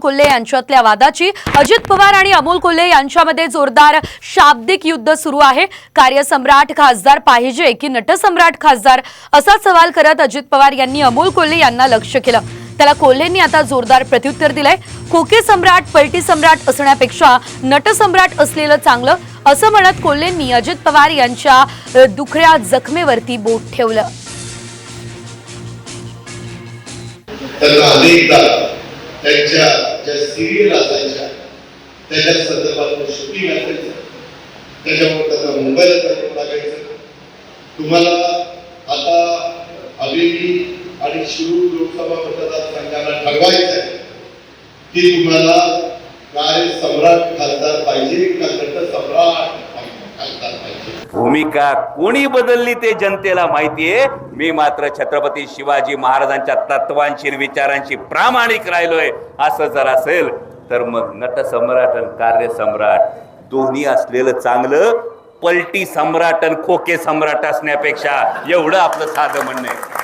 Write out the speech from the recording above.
कोल्हे यांच्यातल्या वादाची अजित पवार आणि अमोल कोल्हे यांच्यामध्ये जोरदार शाब्दिक युद्ध सुरू आहे. कार्यसम्राट खासदार पाहिजे की नटसम्राट खासदार? असा सवाल करत अजित पवार यांनी अमोल कोल्हे यांना लक्ष केलं. त्याला कोल्हेंनी आता जोरदार प्रत्युत्तर दिलंय. कोके सम्राट पलटी सम्राट असण्यापेक्षा नटसम्राट असलेलं चांगलं असं म्हणत कोल्हेंनी अजित पवार यांच्या दुखऱ्या जखमेवरती बोट ठेवलं. असायच्या. त्याच्या संदर्भात शूटिंग असायचं. त्याच्यामुळे त्याचा मुंबईला लागायचं. तुम्हाला आता हवेली आणि शिरूर लोकसभा मतदारसंघाला ठरवायचं आहे की तुम्हाला काय सम्राट खासदार पाहिजे का नट सम्राट भूमिका कोणी बदलली ते जनतेला माहितीये मी मात्र छत्रपती शिवाजी महाराजांच्या तत्वांशी विचारांशी प्रामाणिक राहिलोय. असं जर असेल तर मग नटसम्राट आणि कार्यसम्राट दोन्ही असलेलं चांगलं पलटी सम्राट आणि खोके सम्राट असण्यापेक्षा एवढं आपलं साधं म्हणणं आहे.